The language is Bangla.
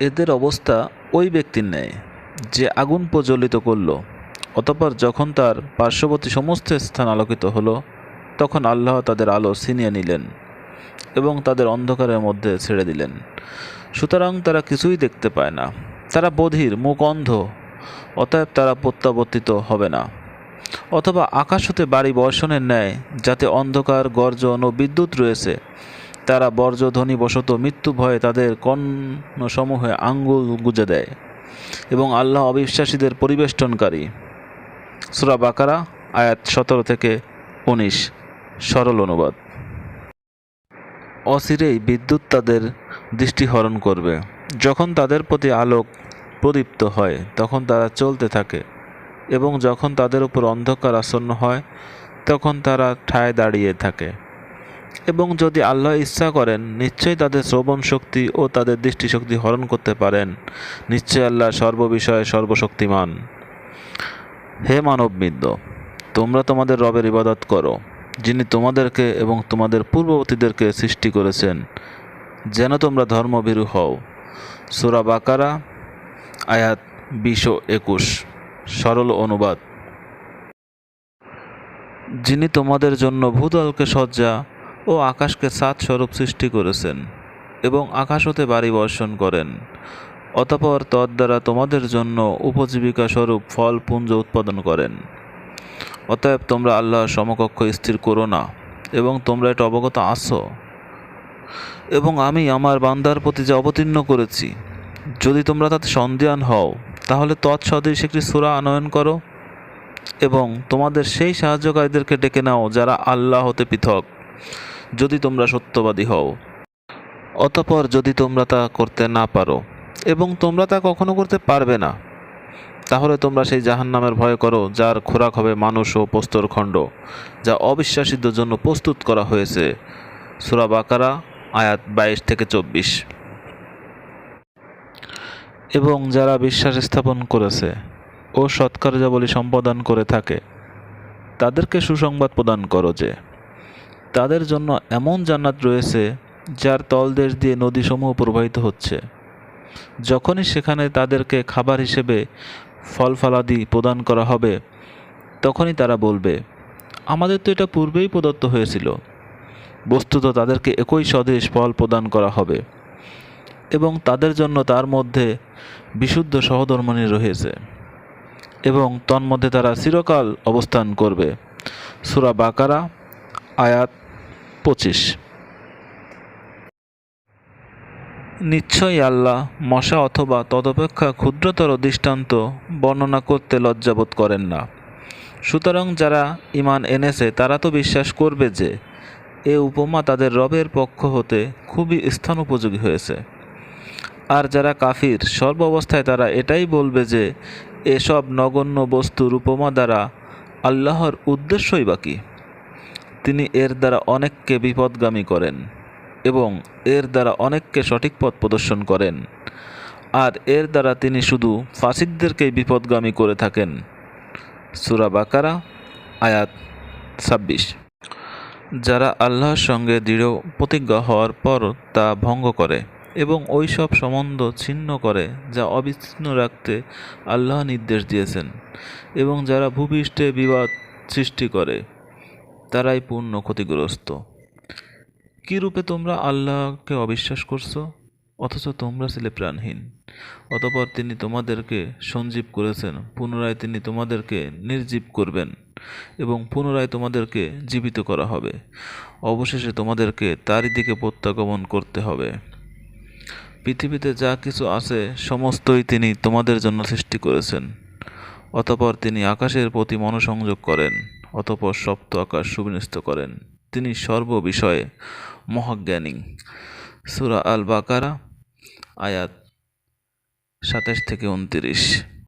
এদের অবস্থা ওই ব্যক্তির ন্যায়, যে আগুন প্রজ্বলিত করল। অতপর যখন তার পার্শ্ববর্তী সমস্ত স্থান আলোকিত হলো, তখন আল্লাহ তাদের আলো ছিনিয়ে নিলেন এবং তাদের অন্ধকারের মধ্যে ছেড়ে দিলেন। সুতরাং তারা কিছুই দেখতে পায় না। তারা বধির, মুখ অন্ধ, অতএব তারা প্রত্যাবর্তিত হবে না। অথবা আকাশ হতে বাড়ি বর্ষণের ন্যায়, যাতে অন্ধকার, গর্জন ও বিদ্যুৎ রয়েছে তারা বর্জ্যধ্বনি বশত মৃত্যু ভয়ে তাদের কর্ণসমূহে আঙ্গুল গুজে দেয় এবং আল্লাহ অবিশ্বাসীদের পরিবেষ্টনকারী। সুরা বাকারা, আয়াত সতেরো থেকে উনিশ। সরল অনুবাদ। অচিরেই বিদ্যুৎ তাদের দৃষ্টি হরণ করবে। যখন তাদের প্রতি আলোক প্রদীপ্ত হয়, তখন তারা চলতে থাকে এবং যখন তাদের উপর অন্ধকার আসন্ন হয়, তখন তারা ঠায় দাঁড়িয়ে থাকে। এবং যদি আল্লাহ ইচ্ছা করেন, নিশ্চয়ই তাদের শ্রবণ শক্তি ও তাদের দৃষ্টিশক্তি হরণ করতে পারেন। নিশ্চয় আল্লাহ সর্ববিষয়ে সর্বশক্তিমান। হে মানবমিদ্য তোমরা তোমাদের রবের ইবাদত করো, যিনি তোমাদেরকে এবং তোমাদের পূর্ববর্তীদেরকে সৃষ্টি করেছেন। যেন তোমরা ধর্মভীরু হও। সুরা বাকারা, আয়াত বিশ একুশ। সরল অনুবাদ। যিনি তোমাদের জন্য ভূতলকে সজ্জা ও আকাশকে সাত স্বরূপ সৃষ্টি করেছেন এবং আকাশ হতে বাড়ি বর্ষণ করেন। অতপর তদ্বারা তোমাদের জন্য উপজীবিকা স্বরূপ ফল, পুঞ্জ উৎপাদন করেন। অতএব তোমরা আল্লাহর সমকক্ষ স্থির করো না এবং তোমরা এটা অবগত আসো এবং আমি আমার বান্দার প্রতি যে অবতীর্ণ করেছি, যদি তোমরা তাতে সন্দেহান হও, তাহলে তৎসদৃশ একটি সুরা আনয়ন করো এবং তোমাদের সেই সাহায্যকারীদেরকে ডেকে নাও যারা আল্লাহ হতে পৃথক। যদি তোমরা সত্যবাদী হও। অতপর যদি তোমরা তা করতে না পারো, এবং তোমরা তা কখনো করতে পারবে না, তাহলে তোমরা সেই জাহান্নামের ভয় করো, যার খোরাক হবে মানুষ ও প্রস্তরখণ্ড যা অবিশ্বাসীদের জন্য প্রস্তুত করা হয়েছে। সুরা বাকারা, আয়াত বাইশ থেকে চব্বিশ। এবং যারা বিশ্বাস স্থাপন করেছে ও সৎকার্যাবলী সম্পাদন করে থাকে, তাদেরকে সুসংবাদ প্রদান করো যে তাদের জন্য এমন জান্নাত রয়েছে যার তলদেশ দিয়ে নদীসমূহ প্রবাহিত হচ্ছে। যখনই সেখানে তাদেরকে খাবার হিসেবে ফল ফলাদি প্রদান করা হবে, তখনই তারা বলবে, আমাদের তো এটা পূর্বেই প্রদত্ত হয়েছিল। বস্তুত তাদেরকে একই স্বদেশ ফল প্রদান করা হবে এবং তাদের জন্য তার মধ্যে বিশুদ্ধ সহধর্মণী রয়েছে এবং তন্মধ্যে তারা চিরকাল অবস্থান করবে। সুরা বাকারা আয়াত পঁচিশ। নিশ্চয়ই আল্লাহ মশা অথবা তদপেক্ষা ক্ষুদ্রতর দৃষ্টান্ত বর্ণনা করতে লজ্জাবোধ করেন না। সুতরাং যারা ইমান এনেছে, তারা তো বিশ্বাস করবে যে, এ উপমা তাদের রবের পক্ষ হতে খুবই স্থান উপযোগী হয়েছে। আর যারা কাফির, সর্ব অবস্থায় তারা এটাই বলবে যে, এসব নগণ্য বস্তুর উপমা দ্বারা আল্লাহর উদ্দেশ্যই বাকি তিনি এর দ্বারা অনেককে বিপদগামী করেন এবং এর দ্বারা অনেককে সঠিক পথ প্রদর্শন করেন। আর এর দ্বারা তিনি শুধু ফাসিকদেরকেই বিপদগামী করে থাকেন। সুরা বাকারা, আয়াত ছাব্বিশ। যারা আল্লাহর সঙ্গে দৃঢ় প্রতিজ্ঞা হওয়ার পর তা ভঙ্গ করে এবং ওই সব সম্বন্ধ ছিন্ন করে যা অবিচ্ছিন্ন রাখতে আল্লাহ নির্দেশ দিয়েছেন এবং যারা ভূপৃষ্ঠে বিবাদ সৃষ্টি করে তারাই পূর্ণ ক্ষতিগ্রস্ত। কী রূপে তোমরা আল্লাহকে অবিশ্বাস করছ? অথচ তোমরা ছিলে প্রাণহীন। অতপর তিনি তোমাদেরকে সঞ্জীব করেছেন, পুনরায় তিনি তোমাদেরকে নির্জীব করবেন এবং পুনরায় তোমাদেরকে জীবিত করা হবে। অবশেষে তোমাদেরকে তারই দিকে প্রত্যাগমন করতে হবে। পৃথিবীতে যা কিছু আছে, সমস্তই তিনি তোমাদের জন্য সৃষ্টি করেছেন। অতপর তিনি আকাশের প্রতি মনোসংযোগ করেন, অতপর সপ্ত আকাশ সুবিন্যস্ত করেন। তিনি সর্ববিষয়ে মহাজ্ঞানী। সুরা আল বাকারা আয়াত সাতাশ থেকে উনতিরিশ।